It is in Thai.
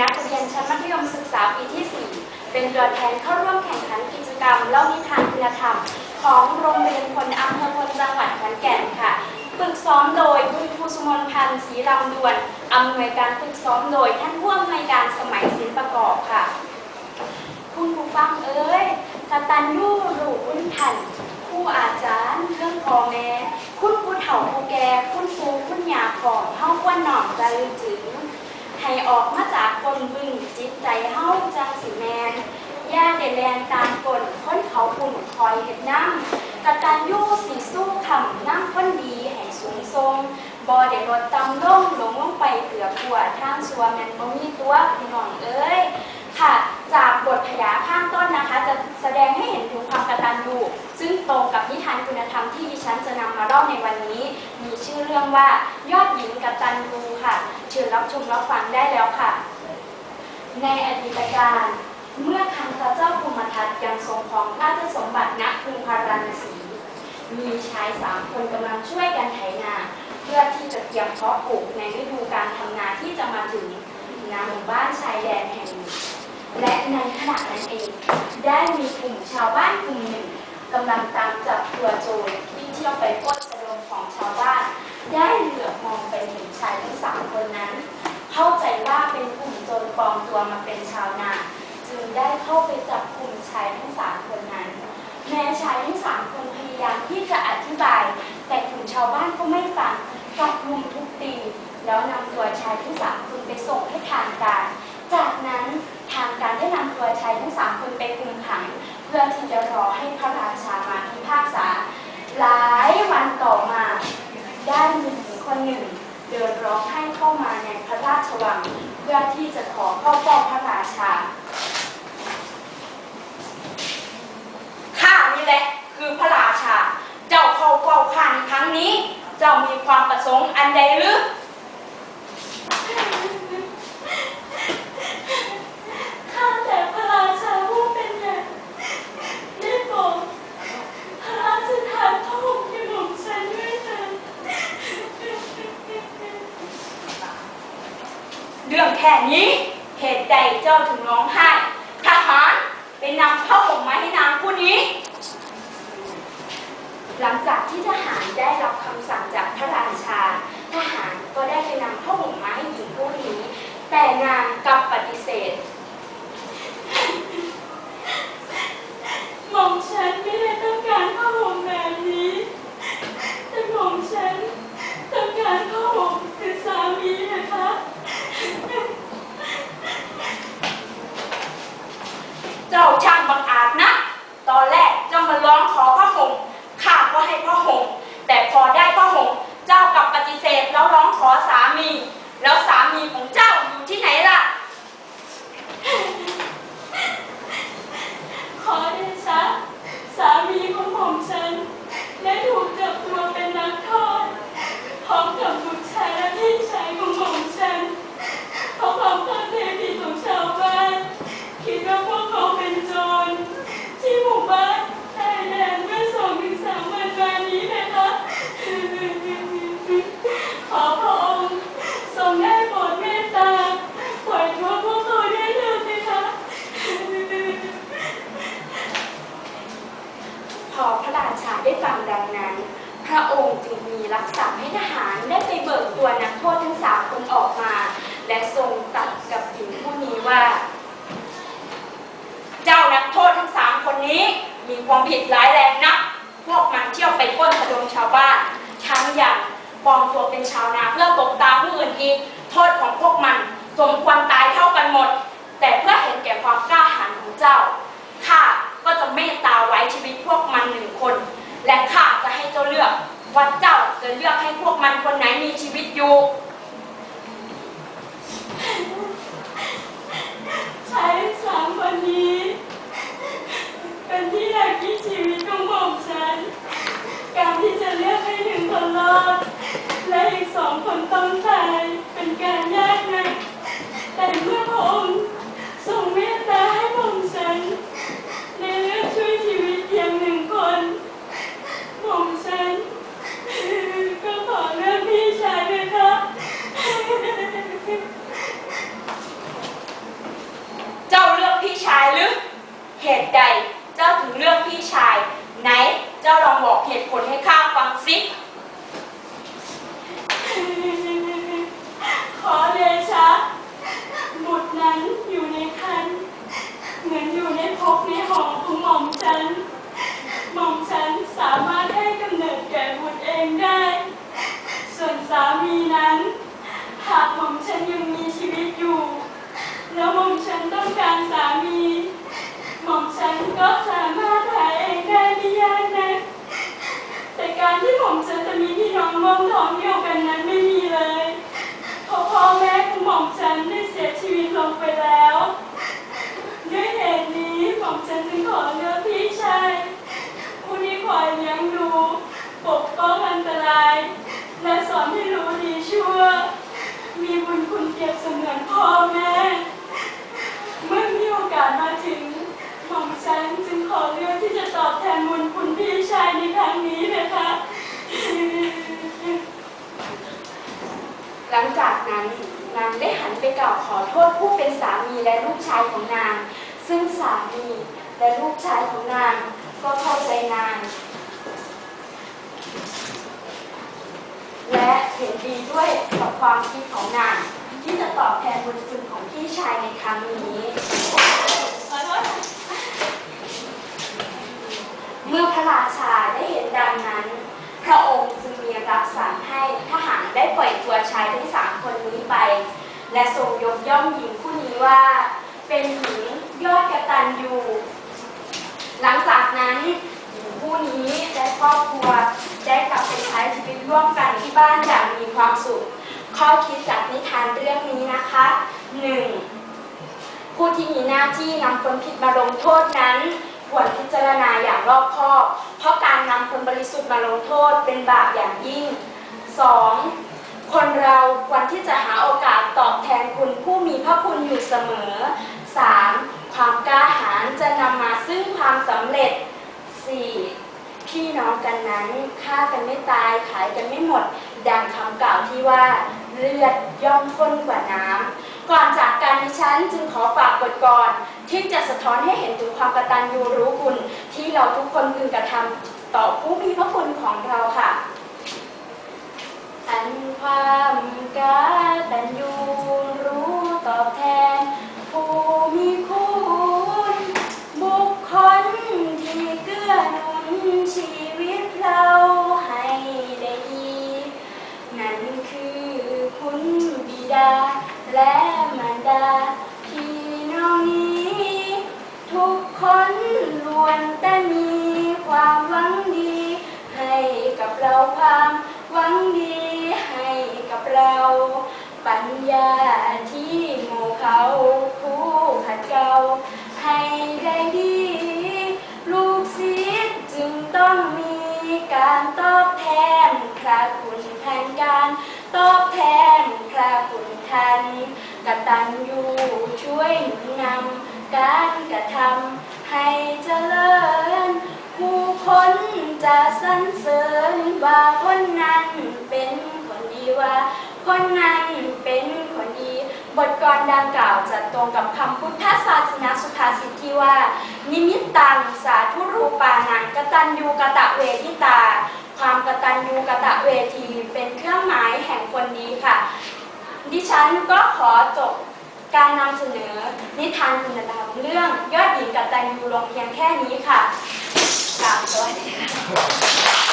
นักเรียนชั้นมัธยมศึกษาปีที่ 4 เป็นตัวแทนเข้าร่วมแข่งขันกิจกรรมเล่านิทานคุณธรรม ของโรงเรียนพลอำเภอพลจังหวัดขอนแก่นค่ะฝึกซ้อมโดยคุณครูสุมนพันธ์ศรีรำดวนอำนวยการฝึกซ้อมโดยท่านผู้อำนวยการสมัยศิลปประกอบค่ะ คุณครูฟังเอ้ยกตันยูรูคุณทันครูอาจารย์เรื่องพอแม่คุณผู้เฒ่าผู้แก่คุณครูคุณยาของเฮาควรหนอมใจถึง ให้ออกมาจากคนบึงจิตใจเฮาจังสิแมนย่าเดแลนตามกลค้นเขาปุ่นคอยเห็ดน้ำกระตันยูสีสู้คำน้ำคนดีให้สูงทรงบอเดรถตำล่งหลงลงไปเกือบหัวทางชัวแมนบ่มีตัวพี่น้องเอ้ยค่ะ จากบทพยาข้างต้นนะคะ จะแสดงให้เห็นถึงความกระตัญญู ซึ่งตรงกับนิทานคุณธรรมที่ดิฉันจะนำมาเล่าในวันนี้ มีชื่อเรื่องว่ายอดหญิงกตัญญูค่ะ เชิญรับชมรับฟังได้แล้วค่ะ ในอดีตการ เมื่อคันพระเจ้าภูมิทัตยังทรงครองราชสมบัติณกรุงพาราณสี มีชายสามคนกำลังช่วยกันไถนา เพื่อที่จะเตรียมเพาะปลูกในฤดูการทำนาที่จะมาถึงณหมู่บ้านชายแดนแห่งหนึ่งและในขณะนั้นเอง ได้มีกลุ่มชาวบ้านกลุ่มหนึ่ง กำลังตามจับตัวโจรที่เที่ยวไปปล้นสะดมของชาวบ้าน ได้เหลือบมองไปเห็นชายทั้งสามคนนั้น เข้าใจว่าเป็นกลุ่มโจรปลอมตัวมาเป็นชาวนาจึงได้เข้าไปจับกลุ่มชายทั้งสามคนนั้น แม้ชายทั้งสามคนพยายามที่จะอธิบาย แต่กลุ่มชาวบ้านก็ไม่ฟังกลับลุมทุบตีแล้วนำตัวชายทั้งสามคนไปส่งให้ทางการ จากนั้นทางการได้นำตัวชายทั้งสามคนไปคุม เพื่อที่จะรอให้พระราชามาพิพากษา หลายวันต่อมาได้มีหญิงคนหนึ่ง เดินร้องไห้เข้ามาในพระราชวัง เพื่อที่จะขอเข้าเฝ้าพระราชา ข้านี่แหละคือพระราชา เจ้าเข้าเฝ้าข้าในครั้งนี้ เจ้ามีความประสงค์อันใดหรือ ข้าแต่พระราชาผู้เป็นใหญ่ได้โปรดพระราชทานพระห่มให้หม่อมฉันด้วยเถิด เรื่องแค่นี้ เหตุใดเจ้าถึงร้องไห้ ทหารไปนำผ้าห่มมาให้นางผู้นี้ หลังจากที่ทหารได้รับคำสั่งจากพระราชา ทหารก็ได้ไปนำผ้าห่มมาให้หญิงผู้นี้ แต่นางกลับปฏิเสธ หม่อมฉันไม่ได้ต้องการผ้าห่มแบบนี้ แต่หม่อมฉันต้องการผ้าห่มคือสามีนะคะ เจ้าช่างบังอาจนะ ตอนแรกเจ้ามาร้องขอผ้าห่มข้าก็ให้ผ้าห่ม แต่พอได้ผ้าห่ม เจ้ากลับปฏิเสธแล้วร้องขอสามี แล้วสามีของเจ้าอยู่ที่ไหนล่ะ ขอเดชะสามีของผมฉัน ได้ถูกจับตัวเป็นนักโทษพร้อมกับบุตรชายและพี่ชายของผมฉันเพราะความเข้าใจผิดของชาวบ้านคิดว่าพวกเขาเป็นโจรที่หมู่บ้านชายแดนเมื่อสองถึงสามวันมานี้นะคะขอพระองค์ทรงได้โปรดเมตตาปล่อยตัวพวกเขาได้เถิดนะคะ พอพระราชาได้ฟังดังนั้น พระองค์จึงมีรับสั่งให้ทหารได้ไปเบิกตัวนักโทษทั้งสามคนออกมา และทรงตรัสกับหญิงผู้นี้ว่า เจ้านักโทษทั้งสามคนนี้ มีความผิดร้ายแรงนัก พวกมันเที่ยวไปปล้นสะดมชาวบ้าน ทั้งอย่างปลอมตัวเป็นชาวนาเพื่อตบตาผู้อื่นอีก โทษของพวกมันสมควรตายเท่ากันหมด แต่เพื่อเห็นแก่ความกล้าหาญของเจ้า ข้าก็จะเมตตาไว้ชีวิตพวกมันหนึ่งคน และข้าจะให้เจ้าเลือกว่าเจ้าจะเลือกให้พวกมันคนไหนมีชีวิตอยู่ ชายทั้งสามคนนี้ เป็นที่รักที่ชีวิตของผมฉัน การที่จะเลือกให้หนึ่งคนรอด และอีกสองคนต้องตายเป็นการยากนะแต่เมื่อพระองค์ทรงเมตตาให้ผมฉันได้เลือกช่วยชีวิตเพียงหนึ่งคน ผมฉัน ก็ขอเลือกพี่ชายเลยครับ ตุใดเจ้าถึงเลือกพี่ชาย ไหน เจ้าลองบอกเหตุผลให้ข้าฟังสิ ขอเดชะ บุตรนั้นอยู่ในคัน เหมือนอยู่ในภพในหอของหม่อมฉัน หม่อมฉันสามารถให้กำเนิดแก่บุตรเองได้ ส่วนสามีนั้น หากหม่อมฉันยังมีชีวิตอยู่ แล้วหม่อมฉันต้องการสามี หม่อมฉันก็สามารถหาเองได้ไม่ยากนะ แต่การที่หม่อมฉันจะ มีพี่น้องท้องเดียวกันนั้นไม่มีเลยเพราะพ่อแม่ของหม่อมฉันได้เสียชีวิตลงไปแล้วด้วยเหตุนี้หม่อมฉันจึงขอเลือกพี่ชายผู้ที่คอยเลี้ยงดูปกป้องอันตราย และสอนให้รู้ดีชั่ว มีบุญคุณเปรียบเสมือนพ่อแม่ เมื่อมีโอกาสมาถึงหม่อมฉันจึงขอเลือกที่จะตอบแทนบุญคุณพี่ชายในครั้งนี้นะคะ หลังจาก นั้น นางได้หันไปกล่าวขอโทษผู้เป็นสามีและลูกชายของนาง ซึ่งสามีและลูกชายของนางก็เข้าใจนาง และเห็นดีด้วยกับความคิดของนาง ที่จะตอบแทนบุญคุณของพี่ชายในครั้งนี้ เมื่อพระราชาได้เห็นดังนั้น พระองค์จึงมีรับสั่งให้ทหารได้ปล่อยตัวชายทั้งสามคนนี้ไป และทรงยกย่องหญิงผู้นี้ว่า เป็นหญิงยอดกตัญญูหลังจากนั้นหญิงผู้นี้และครอบครัวได้กลับไปใช้ชีวิตร่วมกันที่บ้านอย่างมีความสุข ข้อคิดจากนิทานเรื่องนี้นะคะหนึ่งผู้ที่มีหน้าที่นำคนผิดมาลงโทษนั้นควรพิจารณาอย่างรอบคอบ เพราะการนำคนบริสุทธิ์มาลงโทษเป็นบาปอย่างยิ่ง 2. คนเราควรที่จะหาโอกาสตอบแท เสมอ 3. ความกล้าหาญจะนำมาซึ่งความสำเร็จ 4. พี่น้องกันนั้นฆ่ากันไม่ตายขายกันไม่หมด ดังคำกล่าวที่ว่าเลือดย่อมข้นกว่าน้ำ ก่อนจากการดิฉันจึงขอฝากบทกรที่จะสะท้อนให้เห็นถึงความกตัญญูรู้คุณ ที่เราทุกคนพึงกระทำต่อผู้มีพระคุณของเราค่ะ อันความกตัญญูรู้ ตอบแทน ผู้มีคุณบุคคลที่เกื้อหนุนชีวิตเราให้ได้ดีนั่นคือคุณบิดา และมารดา พี่น้องนี้ ทุกคนล้วนแต่มีความหวังดี ให้กับเราความหวังดีให้กับเราปัญญาที่ เขาผู้ขัดเกลาให้ได้ดี ลูกศิษย์จึงต้องมีการตอบแทนพระคุณแทนการตอบแทนพระคุณท่านกตัญญูช่วยหนุนนำการกระทำให้เจริญ ผู้คนจะสรรเสริญว่าคนนั้นเป็นคนดีว่า คนนั้นเป็น บทกรดังกล่าวจะตรงกับคำพุทธศาสนาสุภาษิตที่ว่า นิมิตตังสาธุรูปานังกตัญญูกะตะเวทิตา ความกตัญญูกะตะเวทีเป็นเครื่องหมายแห่งคนดีค่ะ ดิฉันก็ขอจบการนำเสนอนิทานคุณธรรมเรื่องยอดหญิงกตัญญูลงเพียงแค่นี้ค่ะกราบสวัส